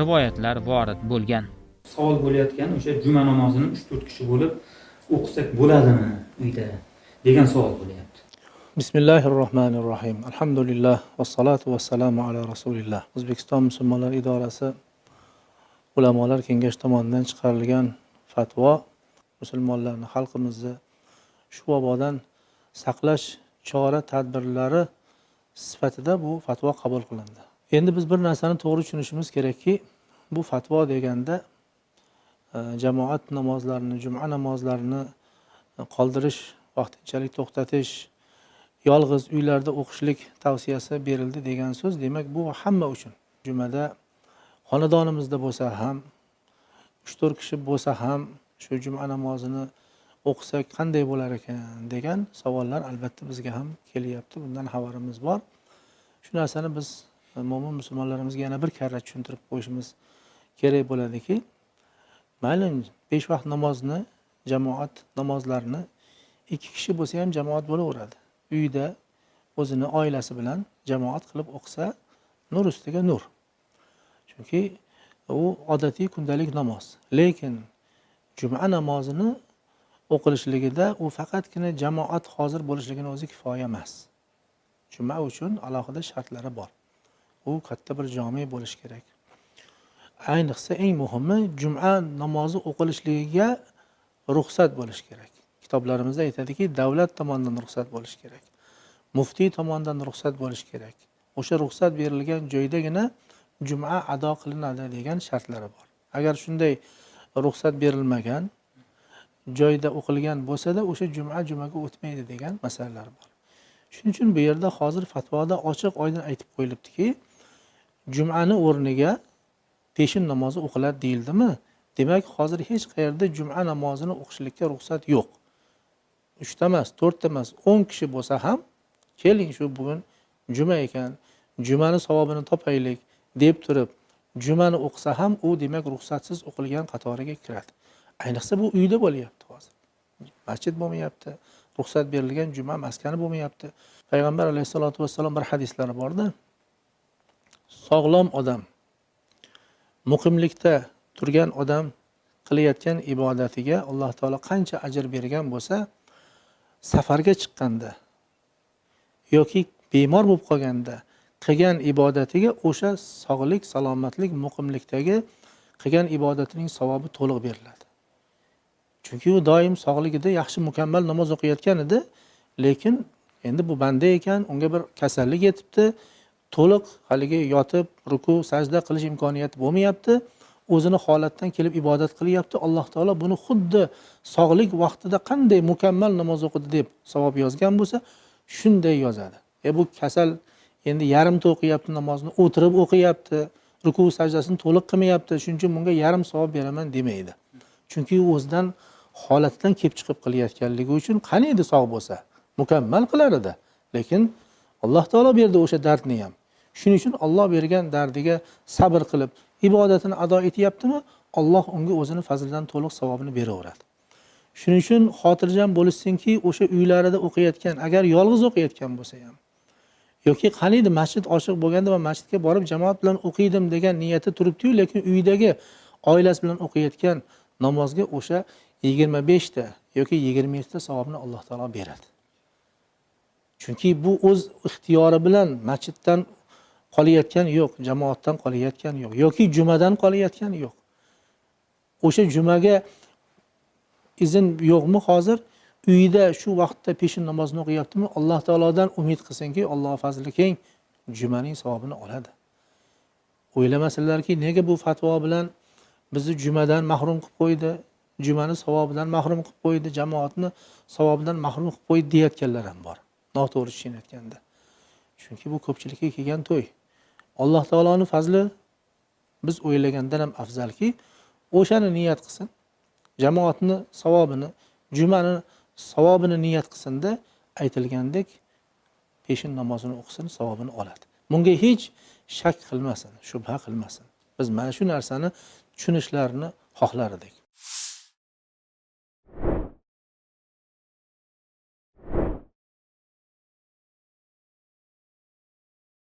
rivoyatlar vorid bo'lgan. Savol bo'layotgani o'sha juma namozini uch to'rt kishi bo'lib o'qisak bo'ladimi uyda degan savol bo'lyapti. Bismillahi rohmanir rohim alhamdulillah vassalotu vassalamu ala rasulillah. O'zbekiston musulmonlar idorasi ulamolar kengashi tomonidan chiqarilgan fatvo. Musulmonlarni xalqimizni shu vabodan saqlash chora tadbirlari sifatida bu fatvo qabul qilindi. Endi biz bir narsani to'g'ri tushunishimiz kerakki bu fatvo deganda e, jamoat namozlarini juma namozlarini e, qoldirish vaqtinchalik to'xtatish yolg'iz uylarda o'qishlik tavsiyasi berildi degan so'z. Demak bu hamma uchun jumada xonadonimizda bo'lsa ham uch to'rt kishi bo'lsa ham shu juma namozini o'qisak qanday bo'lar ekan degan savollar albatta bizga ham kelyapti. Bundan xabarimiz bor. Shu narsani biz e, mo'min musulmonlarimizga yana bir karra tushuntirib qo'yishimiz kerak bo'ladiki mayli besh vaqt namozni jamoat namozlarini ikki kishi bo'lsa ham jamoat bo'laveradi. Uyda o'zini oilasi bilan jamoat qilib o'qisa nur ustiga nur. Chunki u odatiy kundalik namoz. Lekin juma namozini o'qilishligida u faqatgina jamoat hozir bo'lishligini o'zi kifoya emas. Juma uchun alohida shartlari bor. U katta bir jome bo'lishi kerak. Ayniqsa eng muhimi juma namozi o'qilishligiga ruxsat bo'lishi kerak. Kitoblarimizda aytadiki davlat tomonidan ruxsat bo'lishi kerak muftiy tomonidan ruxsat bo'lishi kerak. O'sha ruxsat berilgan joydagina juma ado qilinadi degan shartlari bor. Agar shunday ruxsat berilmagan joyda o'qilgan bo'lsada o'sha juma jumaga o'tmaydi degan masalalar bor. Shuning uchun bu yerda hozir fatvoda ochiq oydin aytib qo'yilibdiki jumani o'rniga peshin namozi o'qiladi deyildimi? Demak hozir hech qayerda juma namozini o'qishlikka ruxsat yo'q. Uchta emas to'rtta emas o'n kishi bo'lsa ham keling shu bugun juma ekan jumani savobini topaylik deb turib jumani o'qisa ham u demak ruxsatsiz o'qilgan qatoriga kiradi. Ayniqsa bu uyda bo'lyapti hozir. Masjid bo'lmayapti ruxsat berilgan juma maskani bo'lmayapti. Payg'ambar alayhissalotu vassalom bir hadislari borda sog'lom odam muqimlikda turgan odam qilayotgan ibodatiga alloh taolo qancha ajr bergan bo'lsa safarga chiqqanda yoki bemor bo'lib qolganda qilgan ibodatiga o'sha sog'lik salomatlik muqimlikdagi qilgan ibodatining savobi to'liq beriladi. Chunki u doim sog'ligida yaxshi mukammal namoz o'qiyotgan edi lekin endi bu banda ekan unga bir kasallik yetibdi to'liq haligi yotib ruku sajda qilish imkoniyati bo'lmayapti. O'zini holatdan kelib ibodat qilyapti. Alloh taolo buni xuddi sog'lik vaqtida qanday mukammal namoz o'qidi deb savob yozgan bo'lsa shunday yozadi. E bu kasal endi yarimta o'qiyapti namozni o'tirib o'qiyapti ruku sajdasini to'liq qilmayapti shuning uchun bunga yarim savob beraman demaydi. Chunki u o'zidan holatidan kelib chiqib qilayotganligi uchun qani edi sog' bo'lsa mukammal qilar edi lekin alloh taolo berdi o'sha dardni ham shuning uchun olloh bergan dardiga sabr qilib ibodatini ado etyaptimi olloh unga o'zini fazlidan to'liq savobini beraveradi. Shuning uchun xotirjam bo'lishsinki o'sha uylarida o'qiyotgan agar yolg'iz o'qiyotgan bo'lsa ham yoki qaniydi masjid ochiq bo'lganda man masjidga borib jamoat bilan o'qiydim degan niyati turibdiyu lekin uydagi oilasi bilan o'qiyotgan namozga o'sha yigirma beshta yoki yigirma yettita savobni alloh taolo beradi. Chunki bu o'z ixtiyori bilan masjiddan qolayotgani yo'q jamoatdan qolayotgani yo'q. Yoki jumadan qolayotgani yo'q. O'sha jumaga izn yo'qmi hozir? Uyida shu vaqtda peshin namozini o'qiyaptimi? Alloh taolodan umid qilsinki alloh fazli keng jumaning savobini oladi. O'ylamasinlarki nega bu fatvo bilan bizni jumadan mahrum qilib qo'ydi? Jumani savobidan mahrum qilib qo'ydi jamoatni savobidan mahrum qilib qo'ydi deyayotganlar ham bor. Noto'g'ri tushunayotganda. Chunki bu ko'pchilikka kelgan to'y alloh taoloni fazli. Biz o'ylagandan ham afzalki o'shani niyat qilsin jamoatni savobini jumani savobini niyat qilsinda aytilgandek peshin namozini o'qisin savobini oladi. Bunga hech shak qilmasin shubha qilmasin. Biz mana shu narsani tushunishlarini xohlar edik